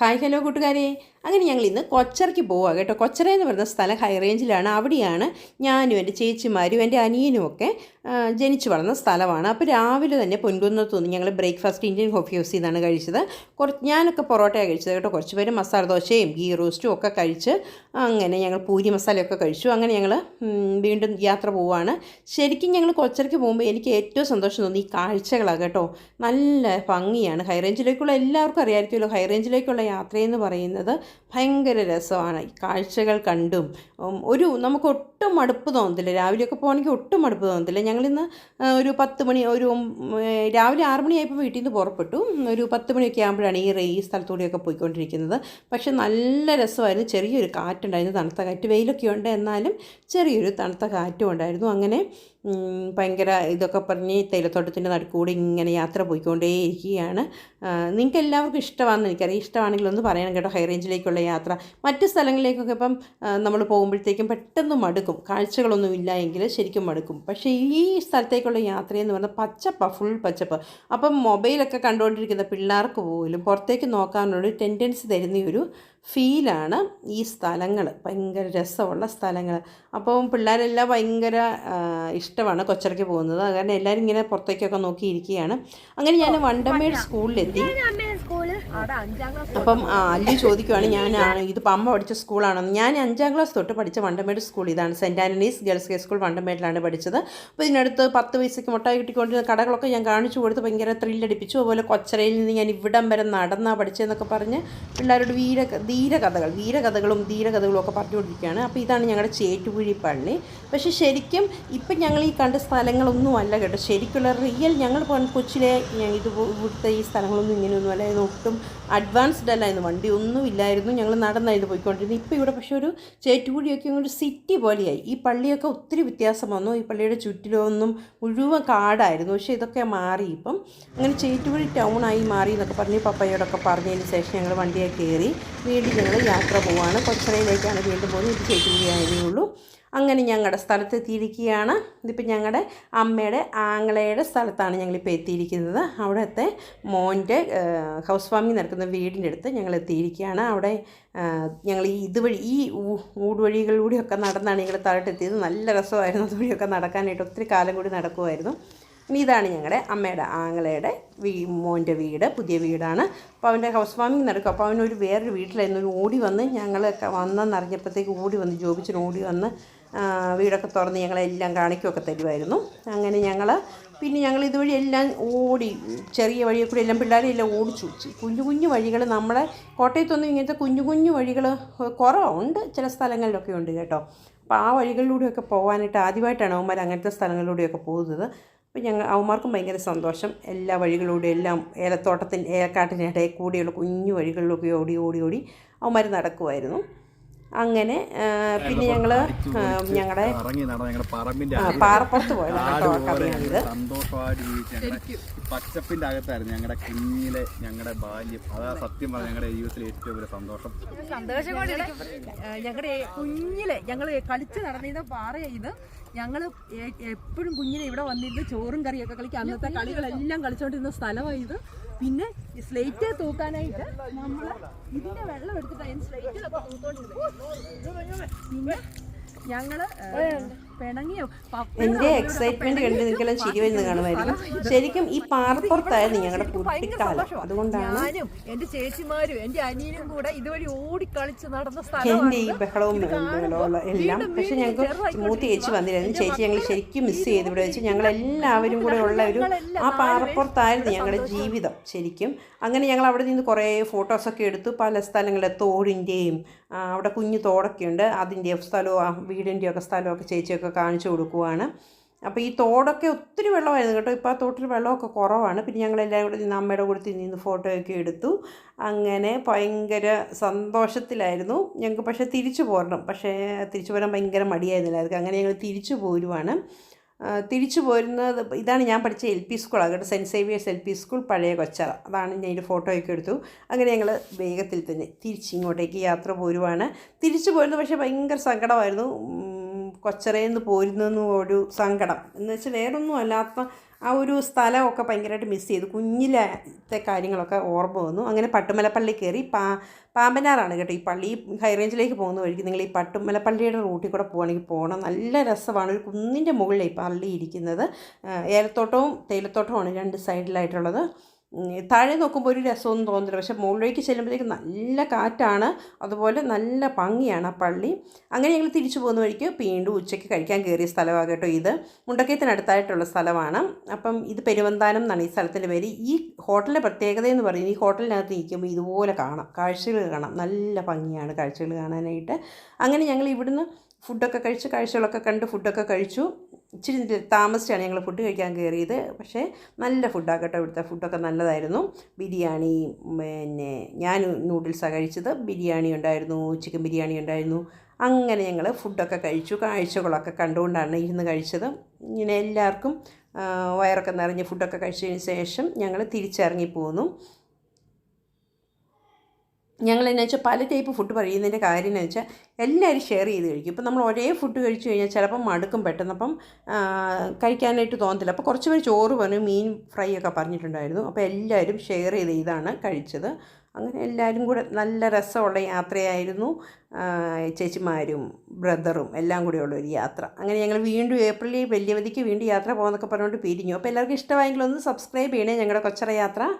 Hi hello കൂട്ടുകാരെ. അങ്ങനെ ഞങ്ങൾ ഇന്ന് കൊച്ചറയ്ക്ക് പോവുക കേട്ടോ. കൊച്ചറ എന്ന് പറയുന്ന സ്ഥലം ഹൈ റേഞ്ചിലാണ് അവിടെയാണ് ഞാനും എന്റെ ചേച്ചിമാരും എന്റെ അനിയനും ഒക്കെ ജനിച്ചു വളർന്ന സ്ഥലമാണ്. അപ്പോൾ രാവിലെ തന്നെ പൊൻകുന്നത്ത് നിന്ന് ഞങ്ങൾ ബ്രേക്ക്ഫാസ്റ്റ് ഇന്ത്യൻ കോഫി ഹൗസിൽ നിന്നാണ് കഴിച്ചത്. കുറച്ച് ഞാനൊക്കെ പൊറോട്ടയാണ് കഴിച്ചത് കേട്ടോ. കുറച്ച് പേര് മസാല ദോശയും ഗീ റോസ്റ്റും ഒക്കെ കഴിച്ച് അങ്ങനെ ഞങ്ങൾ പൂരി മസാലയൊക്കെ കഴിച്ചു. അങ്ങനെ ഞങ്ങൾ വീണ്ടും യാത്ര പോവുകയാണ് ശരിക്കും ഞങ്ങൾ കൊച്ചറയ്ക്ക് പോകുമ്പോൾ എനിക്ക് ഏറ്റവും സന്തോഷം തോന്നി ഈ കാഴ്ചകളാണ് കേട്ടോ. നല്ല ഭംഗിയാണ്. ഹൈ റേഞ്ചിലേക്കുള്ള എല്ലാവർക്കും അറിയാമായിരിക്കുമല്ലോ ഹൈ റേഞ്ചിലേക്കുള്ള യാത്രയെന്ന് പറയുന്നത് ഭയങ്കര രസമാണ്. കാഴ്ചകൾ കണ്ടും ഒരു നമുക്ക് ഒട്ടും മടുപ്പ് തോന്നത്തില്ല. രാവിലെയൊക്കെ പോകണമെങ്കിൽ ഒട്ടും മടുപ്പ് തോന്നത്തില്ല. ഞങ്ങളിന്ന് ഒരു പത്ത് മണി ഒരു രാവിലെ ആറ് മണിയായപ്പോൾ വീട്ടിൽ നിന്ന് പുറപ്പെട്ടു. ഒരു പത്ത് മണിയൊക്കെ ആകുമ്പോഴാണ് ഈ റേ ഈ സ്ഥലത്തൂടെയൊക്കെ പോയിക്കൊണ്ടിരിക്കുന്നത്. പക്ഷെ നല്ല രസമായിരുന്നു. ചെറിയൊരു കാറ്റുണ്ടായിരുന്നു തണുത്ത കാറ്റ്. വെയിലൊക്കെ ഉണ്ട് എന്നാലും ചെറിയൊരു തണുത്ത കാറ്റും ഉണ്ടായിരുന്നു. അങ്ങനെ ഭയങ്കര ഇതൊക്കെ പറഞ്ഞ് തേയിലത്തോട്ടത്തിന്റെ നടുക്കൂടെ ഇങ്ങനെ യാത്ര പോയിക്കൊണ്ടേയിരിക്കുകയാണ്. നിങ്ങൾക്ക് എല്ലാവർക്കും ഇഷ്ടമാണെന്ന് എനിക്കറിയാം. ഇഷ്ടമാണെങ്കിൽ ഒന്ന് പറയണം കേട്ടോ. ഹൈ റേഞ്ചിലേക്കുള്ള യാത്ര. മറ്റ് സ്ഥലങ്ങളിലേക്കൊക്കെ ഇപ്പം നമ്മൾ പോകുമ്പോഴത്തേക്കും പെട്ടെന്ന് മടുക്കും. കാഴ്ചകളൊന്നും ഇല്ല എങ്കിൽ ശരിക്കും മടുക്കും. പക്ഷേ ഈ സ്ഥലത്തേക്കുള്ള യാത്രയെന്ന് പറഞ്ഞാൽ പച്ചപ്പ ഫുൾ പച്ചപ്പ്. അപ്പം മൊബൈലൊക്കെ കണ്ടുകൊണ്ടിരിക്കുന്ന പിള്ളേർക്ക് പോലും പുറത്തേക്ക് നോക്കാനുള്ളൊരു ടെൻഡൻസ് തരുന്ന ഒരു ഫീലാണ് ഈ സ്ഥലങ്ങൾ ഭയങ്കര രസമുള്ള സ്ഥലങ്ങൾ അപ്പം പിള്ളേരെല്ലാം ഭയങ്കര ഇഷ്ടമാണ് കൊച്ചറയ്ക്ക് പോകുന്നത്. അത് കാരണം എല്ലാവരും ഇങ്ങനെ പുറത്തേക്കൊക്കെ നോക്കിയിരിക്കുകയാണ്. അങ്ങനെ ഞാൻ വണ്ടമേട് സ്കൂളിലെത്തി. അപ്പം അല്ലി ചോദിക്കുവാണ് ഞാനാണ് ഇതിപ്പോൾ അമ്മ പഠിച്ച സ്കൂളാണെന്ന്. ഞാൻ അഞ്ചാം ക്ലാസ് തൊട്ട് പഠിച്ച വണ്ടമേട് സ്കൂൾ ഇതാണ്. Saint Antony's girls high school വണ്ടമേടിലാണ് പഠിച്ചത്. അപ്പോൾ ഇതിനടുത്ത് പത്ത് പൈസയ്ക്ക് മുട്ടായി കിട്ടിക്കൊണ്ടിരുന്ന കടകളൊക്കെ ഞാൻ കാണിച്ചു കൊടുത്ത് ഭയങ്കര ത്രില്ലടിപ്പിച്ചു അതുപോലെ കൊച്ചരയിൽ നിന്ന് ഞാൻ ഇവിടം വരെ നടന്നാ പഠിച്ചതെന്നൊക്കെ പറഞ്ഞ് പിള്ളേരോട് വീര ധീരകഥകൾ വീരകഥകളും ധീരകഥകളും ഒക്കെ പറഞ്ഞുകൊണ്ടിരിക്കുകയാണ്. അപ്പോൾ ഇതാണ് ഞങ്ങളുടെ ചേറ്റുപുഴി പള്ളി. പക്ഷേ ശരിക്കും ഇപ്പം ഞങ്ങൾ ഈ കണ്ട സ്ഥലങ്ങളൊന്നും അല്ല കേട്ടോ. ശരിക്കുള്ള റിയൽ ഞങ്ങൾ കൊച്ചിലെ ഇത് ഇവിടുത്തെ ഈ സ്ഥലങ്ങളൊന്നും ഇങ്ങനെയൊന്നും അല്ല. ഒട്ടും അഡ്വാൻസ്ഡ് അല്ലായിരുന്നു വണ്ടി ഒന്നും ഇല്ലായിരുന്നു ഞങ്ങൾ നടന്നായിരുന്നു പോയിക്കൊണ്ടിരുന്നത്. ഇപ്പോൾ ഇവിടെ പക്ഷേ ഒരു ചേറ്റുകുടിയൊക്കെ ഒരു സിറ്റി പോലെയായി. ഈ പള്ളിയൊക്കെ ഒത്തിരി വ്യത്യാസം വന്നു. ഈ പള്ളിയുടെ ചുറ്റിലൊന്നും മുഴുവൻ കാടായിരുന്നു. പക്ഷേ ഇതൊക്കെ മാറി. ഇപ്പം അങ്ങനെ ചേറ്റുകുടി ടൗണായി മാറി എന്നൊക്കെ പറഞ്ഞ് പപ്പയോടൊക്കെ പറഞ്ഞതിന് ശേഷം ഞങ്ങൾ വണ്ടിയെ കയറി. വീണ്ടും ഞങ്ങൾ യാത്ര പോവാണ്. കൊച്ചറയിലേക്കാണ് വീണ്ടും പോകുന്നത്. ഇത് ചേറ്റുകുഴിയായതേ ഉള്ളൂ. അങ്ങനെ ഞങ്ങളുടെ സ്ഥലത്ത് എത്തിയിരിക്കുകയാണ് ഇതിപ്പോൾ ഞങ്ങളുടെ അമ്മയുടെ ആങ്ങളയുടെ സ്ഥലത്താണ് ഞങ്ങളിപ്പോൾ എത്തിയിരിക്കുന്നത്. അവിടുത്തെ മോന്റെ ഹൗസ് വാമിങ് നടക്കുന്ന വീടിന്റെ അടുത്ത് ഞങ്ങൾ എത്തിയിരിക്കുകയാണ് അവിടെ ഞങ്ങൾ ഈ ഇതുവഴി ഈ ഊടുവഴികളിലൂടെയൊക്കെ നടന്നാണ് ഞങ്ങൾ താഴോട്ടെത്തിയത്. നല്ല രസമായിരുന്നു അതുവഴിയൊക്കെ നടക്കാനായിട്ട്. ഒത്തിരി കാലം കൂടി നടക്കുമായിരുന്നു ഇതാണ് ഞങ്ങളുടെ അമ്മയുടെ ആങ്ങളയുടെ വീ മോന്റെ വീട് പുതിയ വീടാണ്. അപ്പോൾ അവന്റെ ഹൗസ് വാമിങ് നടക്കും. അപ്പോൾ അവനൊരു വേറൊരു വീട്ടിലായിരുന്നു. ഓടി വന്ന് ഞങ്ങളൊക്കെ വന്നെന്നറിഞ്ഞപ്പോഴത്തേക്ക് ഓടി വന്ന് ജോബിച്ചിന് ഓടി വന്ന് വീടൊക്കെ തുറന്ന് ഞങ്ങളെല്ലാം കാണിക്കുകയൊക്കെ തരുമായിരുന്നു. അങ്ങനെ ഞങ്ങൾ പിന്നെ ഞങ്ങൾ ഇതുവഴി എല്ലാം ഓടി ചെറിയ വഴിയെ കൂടി എല്ലാം പിള്ളേരെ എല്ലാം ഓടിച്ചു കുഞ്ഞു കുഞ്ഞു വഴികൾ നമ്മുടെ കോട്ടയത്തൊന്നും ഇങ്ങനത്തെ കുഞ്ഞു കുഞ്ഞു വഴികൾ കുറവുണ്ട് ചില സ്ഥലങ്ങളിലൊക്കെ ഉണ്ട് കേട്ടോ. അപ്പോൾ ആ വഴികളിലൂടെയൊക്കെ പോകാനായിട്ട് ആദ്യമായിട്ടാണ് അവന്മാർ അങ്ങനത്തെ സ്ഥലങ്ങളിലൂടെയൊക്കെ പോകുന്നത്. അപ്പോൾ ഞങ്ങൾ അവന്മാർക്കും ഭയങ്കര സന്തോഷം. എല്ലാ വഴികളിലൂടെ എല്ലാം ഏലത്തോട്ടത്തിന്റെ ഏലക്കാട്ടിനിടയിൽ കൂടിയുള്ള കുഞ്ഞു വഴികളിലൊക്കെ ഓടി ഓടി ഓടി അവന്മാർ നടക്കുമായിരുന്നു അങ്ങനെ പിന്നെ ഞങ്ങൾ ഞങ്ങളുടെ പാറപ്പുറത്ത് പോയതാണ് കേട്ടോ ഞങ്ങളുടെ പച്ചപ്പിന്റെ അകത്തായിരുന്നു ഞങ്ങളുടെ കുഞ്ഞിലെ ഞങ്ങളുടെ ബാല്യം. അതാ സത്യം പറഞ്ഞ ഞങ്ങളുടെ ജീവിതത്തിലെ ഏറ്റവും വലിയ സന്തോഷം. സന്തോഷം ഞങ്ങളുടെ കുഞ്ഞിലെ ഞങ്ങൾ കളിച്ച് നടന്നിരുന്ന പാറ ഇത്. ഞങ്ങൾ എപ്പോഴും കുഞ്ഞിനെ ഇവിടെ വന്നിരുന്ന് ചോറും കറിയൊക്കെ കളിക്കുക അന്നത്തെ കളികളെല്ലാം കളിച്ചോണ്ടിരുന്ന സ്ഥലമാണ് ഇത് പിന്നെ സ്ലേറ്റ് തൂക്കാനായിട്ട് നമ്മൾ ഇതിന്റെ വെള്ളം എടുത്തിട്ട് അതിന് സ്ലേറ്റിലൊക്കെ തൂത്തോണ്ടിരുന്നത് പിന്നെ ഞങ്ങൾ അമ്മയോടും എക്സൈറ്റ്മെന്റ് കണ്ടു കണ്ട് ശരി ചിരി വരുന്നത് കാണുമായിരുന്നു ശരിക്കും ഈ പാറപ്പുറത്തായിരുന്നു ഞങ്ങളുടെ കുട്ടിക്കാലം. അതുകൊണ്ടാണ് എന്റെ ചേച്ചിമാരും എന്റെ അനിയനും കൂടെ ഇതുവഴി ഓടിക്കളിച്ച് നടന്ന ഈ ബഹളവും ബഹളവും എല്ലാം. പക്ഷെ ഞങ്ങൾക്ക് മൂത്ത് ചേച്ചി വന്നിരുന്നു ചേച്ചി ഞങ്ങൾ ശരിക്കും മിസ് ചെയ്ത്. ഇവിടെ വെച്ച് ഞങ്ങൾ എല്ലാവരും കൂടെ ഉള്ള ഒരു ആ പാറപ്പുറത്തായിരുന്നു ഞങ്ങളുടെ ജീവിതം ശരിക്കും. അങ്ങനെ ഞങ്ങൾ അവിടെ നിന്ന് കുറേ ഫോട്ടോസൊക്കെ എടുത്തു. പല സ്ഥലങ്ങളിലെ തോടിന്റെയും അവിടെ കുഞ്ഞു തോടൊക്കെ ഉണ്ട് അതിന്റെ സ്ഥലവും ആ വീടിന്റെയൊക്കെ സ്ഥലമൊക്കെ ചേച്ചിയൊക്കെ കാണിച്ചു കൊടുക്കുവാണ്. അപ്പോൾ ഈ തോടൊക്കെ ഒത്തിരി വെള്ളമായിരുന്നു കേട്ടോ. ഇപ്പോൾ ആ തോട്ടിൽ വെള്ളമൊക്കെ കുറവാണ്. പിന്നെ ഞങ്ങളെല്ലാം കൂടെ നിന്ന് അമ്മയുടെ കൂടെ നിന്ന് ഫോട്ടോയൊക്കെ എടുത്തു. അങ്ങനെ ഭയങ്കര സന്തോഷത്തിലായിരുന്നു. ഞങ്ങൾക്ക് പക്ഷേ തിരിച്ചു പോരണം. പക്ഷേ തിരിച്ചു പോരാൻ ഭയങ്കര മടിയായിരുന്നില്ല. അതൊക്കെ അങ്ങനെ ഞങ്ങൾ തിരിച്ചു പോരുവാണ്. തിരിച്ചു പോരുന്നത് ഇതാണ് ഞാൻ പഠിച്ച എൽ പി സ്കൂളാണ് കേട്ടോ. Saint Xavier's L P school പഴയ കൊച്ചറ. അതാണ് ഞാൻ ഇതിന്റെ ഫോട്ടോയൊക്കെ എടുത്തു. അങ്ങനെ ഞങ്ങൾ വേഗത്തിൽ തന്നെ തിരിച്ചിങ്ങോട്ടേക്ക് യാത്ര പോരുവാണ്. തിരിച്ചു പോരുന്നത് പക്ഷേ ഭയങ്കര സങ്കടമായിരുന്നു. ഉം, കൊച്ചറയിൽ നിന്ന് ഒരു സങ്കടം. എന്ന് വെച്ചാൽ വേറൊന്നും അല്ലാത്ത ആ ഒരു സ്ഥലമൊക്കെ ഭയങ്കരമായിട്ട് മിസ് ചെയ്തു. കുഞ്ഞിലത്തെ കാര്യങ്ങളൊക്കെ ഓർമ്മ വന്നു. അങ്ങനെ പട്ടുമലപ്പള്ളി കയറി പാ പാമ്പനാറാണ് കേട്ടോ ഈ പള്ളി. ഹൈ റേഞ്ചിലേക്ക് പോകുന്ന വഴിക്ക് നിങ്ങൾ ഈ പട്ടുമലപ്പള്ളിയുടെ റൂട്ടിൽ കൂടെ പോകുകയാണെങ്കിൽ പോകണം നല്ല രസമാണ്. ഒരു കുന്നിന്റെ മുകളിൽ ഈ പള്ളി ഇരിക്കുന്നത്. ഏലത്തോട്ടവും തേയിലത്തോട്ടവുമാണ് രണ്ട് സൈഡിലായിട്ടുള്ളത് താഴെ നോക്കുമ്പോൾ ഒരു രസമൊന്നും തോന്നില്ല പക്ഷേ മുകളിലേക്ക് ചെല്ലുമ്പോഴേക്കും നല്ല കാറ്റാണ്. അതുപോലെ നല്ല ഭംഗിയാണ് ആ പള്ളി. അങ്ങനെ ഞങ്ങൾ തിരിച്ചു പോകുന്ന വഴിക്ക് വീണ്ടും ഉച്ചയ്ക്ക് കഴിക്കാൻ കയറിയ സ്ഥലമാണ് കേട്ടോ ഇത്. മുണ്ടക്കയത്തിനടുത്തായിട്ടുള്ള സ്ഥലമാണ്. അപ്പം ഇത് പെരുവന്താനം എന്നാണ് ഈ സ്ഥലത്തിന്റെ പേര്. ഈ ഹോട്ടലിന്റെ പ്രത്യേകത എന്ന് പറയുന്നത് ഈ ഹോട്ടലിനകത്ത് നിൽക്കുമ്പോൾ ഇതുപോലെ കാണാം. കാഴ്ചകൾ കാണാം. നല്ല ഭംഗിയാണ് കാഴ്ചകൾ കാണാനായിട്ട്. അങ്ങനെ ഞങ്ങൾ ഇവിടുന്ന് ഫുഡൊക്കെ കഴിച്ച്. കാഴ്ചകളൊക്കെ കണ്ട് ഫുഡൊക്കെ കഴിച്ചു. ഇച്ചിരി താമസിച്ചാണ് ഞങ്ങൾ ഫുഡ് കഴിക്കാൻ കയറിയത് പക്ഷേ നല്ല ഫുഡാണ് കേട്ടോ ഇവിടുത്തെ ഫുഡൊക്കെ നല്ലതായിരുന്നു. ബിരിയാണി പിന്നെ ഞാൻ നൂഡിൽസാണ് കഴിച്ചത്. ബിരിയാണി ഉണ്ടായിരുന്നു ചിക്കൻ ബിരിയാണി ഉണ്ടായിരുന്നു. അങ്ങനെ ഞങ്ങൾ ഫുഡൊക്കെ കഴിച്ചു. കാഴ്ചകളൊക്കെ കണ്ടുകൊണ്ടാണ് ഇരുന്ന് കഴിച്ചത്. ഇങ്ങനെ എല്ലാവർക്കും വയറൊക്കെ നിറഞ്ഞ് ഫുഡൊക്കെ കഴിച്ചതിന് ശേഷം ഞങ്ങൾ തിരിച്ചിറങ്ങി പോന്നു. ഞങ്ങൾ എന്നു വെച്ചാൽ പല ടൈപ്പ് ഫുഡ് പറയുന്നതിന്റെ കാര്യം എന്ന് വെച്ചാൽ എല്ലാവരും ഷെയർ ചെയ്ത് കഴിക്കും. ഇപ്പം നമ്മൾ ഒരേ ഫുഡ് കഴിച്ചു കഴിഞ്ഞാൽ ചിലപ്പം മടുക്കും പെട്ടെന്ന്. അപ്പം കഴിക്കാനായിട്ട് തോന്നത്തില്ല. അപ്പോൾ കുറച്ച് പേര് ചോറ് പറഞ്ഞു മീൻ ഫ്രൈ ഒക്കെ പറഞ്ഞിട്ടുണ്ടായിരുന്നു. അപ്പോൾ എല്ലാവരും ഷെയർ ചെയ്ത് ഇതാണ് കഴിച്ചത്. അങ്ങനെ എല്ലാവരും കൂടെ നല്ല രസമുള്ള യാത്രയായിരുന്നു. ചേച്ചിമാരും ബ്രദറും എല്ലാം കൂടെ ഉള്ള ഒരു യാത്ര. അങ്ങനെ ഞങ്ങൾ വീണ്ടും ഏപ്രിലിൽ വലിയവതിക്ക് വീണ്ടും യാത്ര പോകുന്നൊക്കെ പറഞ്ഞുകൊണ്ട് പിരിഞ്ഞു. അപ്പോൾ എല്ലാവർക്കും ഇഷ്ടമായെങ്കിൽ ഒന്ന് സബ്സ്ക്രൈബ് ചെയ്യണേ ഞങ്ങളുടെ കൊച്ചറ യാത്ര.